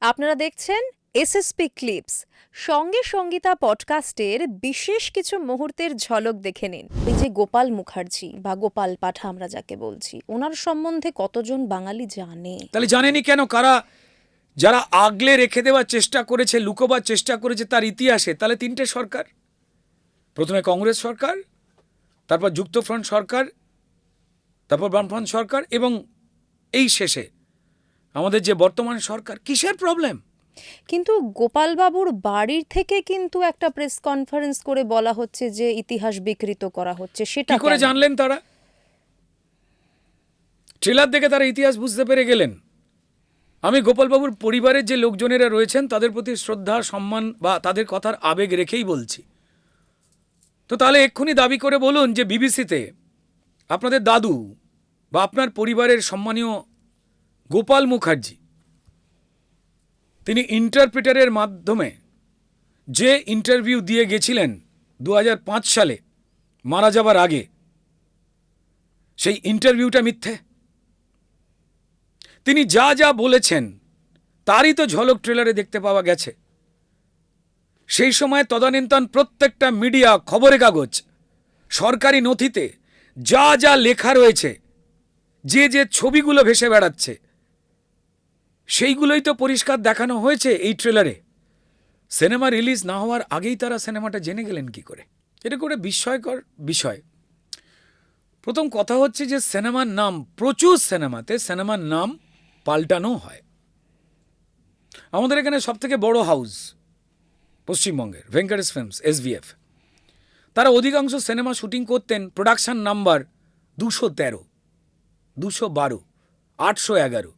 আপনারা দেখছেন SSP clips. সঙ্গে সঙ্গীতা পডকাস্টের বিশেষ কিছু মুহূর্তের ঝলক দেখে নিন। এই যে গোপাল মুখার্জি বা গোপাল পাঠা আমরা যাকে বলছি, ওনার সম্বন্ধে কতজন বাঙালি জানে? তাহলে জানেনি কেন? কারা? যারা আগলে রেখে দেওয়ার চেষ্টা করেছে, লুকোবার চেষ্টা করেছে তার ইতিহাসে, তাহলে তিনটে সরকার। প্রথমে কংগ্রেস সরকার, তারপর যুক্তফ্রন্ট সরকার, তারপর বামফ্রন্ট সরকার এবং এই শেষে আমাদের যে বর্তমান সরকার কিসের প্রবলেম কিন্তু গোপালবাবুর বাড়ির থেকে কিন্তু একটা প্রেস কনফারেন্স করে বলা হচ্ছে যে ইতিহাস বিকৃত করা হচ্ছে সেটা কি করে জানলেন তারা? ট্রেলার দেখে তারা ইতিহাস বুঝতে পেরে গেলেন। আমি গোপালবাবুর পরিবারের যে লোকজনেরা রয়েছেন তাদের প্রতি শ্রদ্ধা সম্মান বা তাদের কথার আবেগ রেখেই বলছি। তো তাহলে এক্ষুনি দাবি করে বলুন যে বিবিসিতে আপনাদের দাদু বা আপনার পরিবারের সম্মানীয় গোপাল মুখার্জি। তিনি ইন্টারপ্রিটারের মাধ্যমে যে ইন্টারভিউ দিয়ে গেছিলেন দু হাজার পাঁচ সালে, মারা যাবার আগে, সেই ইন্টারভিউটা মিথ্যে। তিনি যা যা বলেছেন, তারই তো ঝলক ট্রেলারে দেখতে পাওয়া গেছে। সেই সময় তদানীন্তন প্রত্যেকটা মিডিয়া খবরের কাগজ, সরকারি নথিতে যা যা লেখা রয়েছে, যে যে ছবিগুলো ভেসে বেড়াচ্ছে সেইগুলোই তো পরিষ্কার দেখানো হয়েছে এই ট্রেলারে। সিনেমা রিলিজ না হওয়ার আগেই তারা সিনেমাটা জেনে গেলেন কি করে। এটা করে বিস্ময়কর বিষয়। প্রথম কথা হচ্ছে যে সিনেমার নাম, প্রচুর সিনেমাতে সিনেমার নাম পাল্টানো হয়। আমাদের এখানে সবথেকে বড় হাউস পশ্চিমবঙ্গের, ভেঙ্কটেশ ফিল্মস এসভিএফ তারা অধিকাংশ সিনেমা শুটিং করতেন প্রোডাকশন নাম্বার দুশো তেরো, দুশো বারো, আটশো এগারো।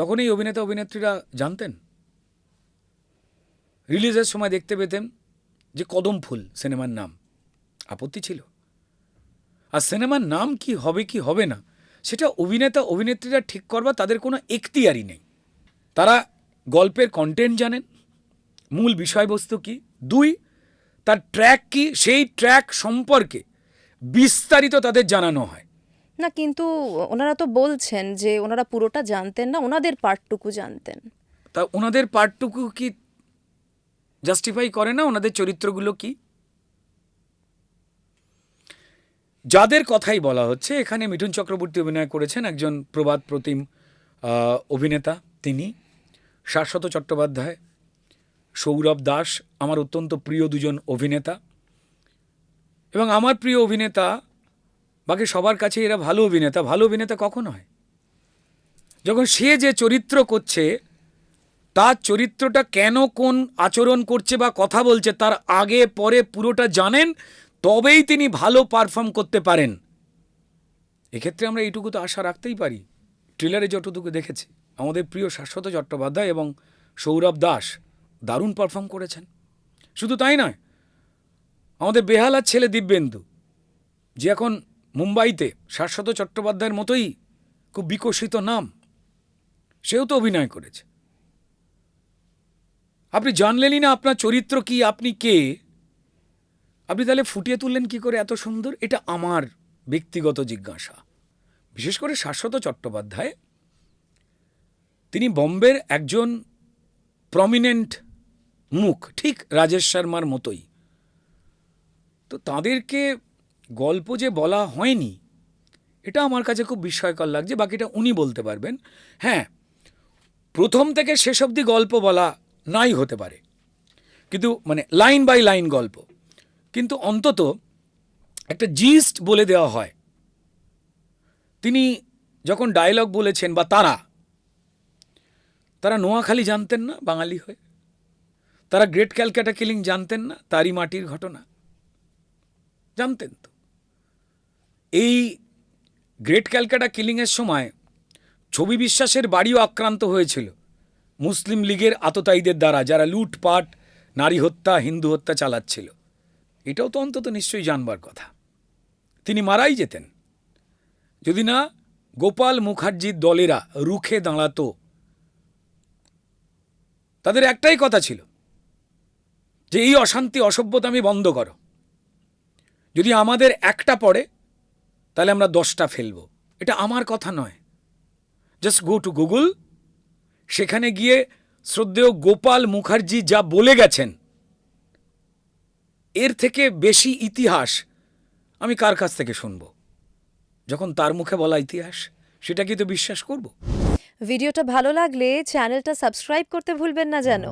তখন এই অভিনেতা অভিনেত্রীরা জানতেন। রিলিজের সময় দেখতে পেতেন যে কদম ফুল সিনেমার নাম আপত্তি ছিল। আর সিনেমার নাম কি হবে কি হবে না, সেটা অভিনেতা অভিনেত্রীরা ঠিক করবা তাদের কোনো এখতিয়ারই নেই। তারা গল্পের কন্টেন্ট জানেন। মূল বিষয়বস্তু কি? দুই, তার ট্র্যাক কি? সেই ট্র্যাক সম্পর্কে বিস্তারিত তাদের জানানো হয়। না, কিন্তু ওনারা তো বলছেন যে ওনারা পুরোটা জানতেন না, ওনাদের পার্টটুকু জানতেন। তা ওনাদের পার্টটুকু কি জাস্টিফাই করে না? ওনাদের চরিত্রগুলো কি? যাদের কথাই বলা হচ্ছে, এখানে মিঠুন চক্রবর্তী অভিনয় করেছেন একজন প্রবাদ প্রতিম অভিনেতা তিনি, শাশ্বত চট্টোপাধ্যায়, সৌরভ দাস, আমার অত্যন্ত প্রিয় দুজন অভিনেতা। এবং আমার প্রিয় অভিনেতা বাকি সবার কাছে এরা ভালো অভিনেতা ভালো অভিনেতা কখন হয়? যখন সে যে চরিত্র করছে, তার চরিত্রটা কেন কোন আচরণ করছে বা কথা বলছে, তার আগে পরে পুরোটা জানেন, তবেই তিনি ভালো পারফর্ম করতে পারেন। এক্ষেত্রে আমরা এইটুকু তো আশা রাখতেই পারি। ট্রেলারে যতটুকু দেখেছি, আমাদের প্রিয় শাশ্বত চট্টোপাধ্যায় এবং সৌরভ দাস দারুণ পারফর্ম করেছেন। শুধু তাই নয়, আমাদের বেহালার ছেলে দিব্যেন্দু, যে এখন মুম্বাইতে শাশ্বত চট্টোপাধ্যায়ের মতোই খুব বিকশিত নাম। সেও তো অভিনয় করেছে। আপনি জানলেনই না আপনার চরিত্র কি, আপনি কে? আপনি তাহলে ফুটিয়ে তুললেন কি করে এত সুন্দর? এটা আমার ব্যক্তিগত জিজ্ঞাসা। বিশেষ করে শাশ্বত চট্টোপাধ্যায়, তিনি বম্বের একজন প্রমিনেন্ট মুখ, ঠিক রাজেশ শর্মার মতোই। তো তাদেরকে গল্প যে বলা হয়নি, এটা আমার কাছে খুব বিস্ময়কর লাগছে, বাকিটা উনি বলতে পারবেন। হ্যাঁ প্রথম থেকে শেষ অবধি গল্প বলা নাই হতে পারে, কিন্তু মানে লাইন বাই লাইন গল্প। কিন্তু অন্তত একটা জিস্ট বলে দেওয়া হয়। তিনি যখন ডায়লগ বলেছেন, বা তারা তারা নোয়াখালী জানতেন না বাঙালি হয়ে? তারা গ্রেট ক্যালকাটা কিলিং জানতেন না, তারই মাটির ঘটনা? জানতেন তো। এই গ্রেট ক্যালকাটা কিলিংয়ের সময় ছবি বিশ্বাসের বাড়িও আক্রান্ত হয়েছিল। মুসলিম লীগের আততায়ীদের দ্বারা যারা লুটপাট, নারী হত্যা, হিন্দু হত্যা চালাচ্ছিল। এটাও তো অন্তত নিশ্চয়ই জানবার কথা। তিনি মারাই যেতেন। যদি না, গোপাল মুখার্জির দলেরা রুখে দাঁড়াতো। তাদের একটাই কথা ছিল, যে এই অশান্তি অসভ্যতামি বন্ধ করো। যদি আমাদের একটা পড়ে তাহলে আমরা দশটা ফেলব। এটা আমার কথা নয়। জাস্ট গো টু গুগল সেখানে গিয়ে শ্রদ্ধেয় গোপাল মুখার্জি যা বলে গেছেন, এর থেকে বেশি ইতিহাস আমি কার কাছ থেকে শুনব? যখন তার মুখে বলা ইতিহাস, সেটা কি তো বিশ্বাস করব? ভিডিওটা ভালো লাগলে চ্যানেলটা সাবস্ক্রাইব করতে ভুলবেন না যেন।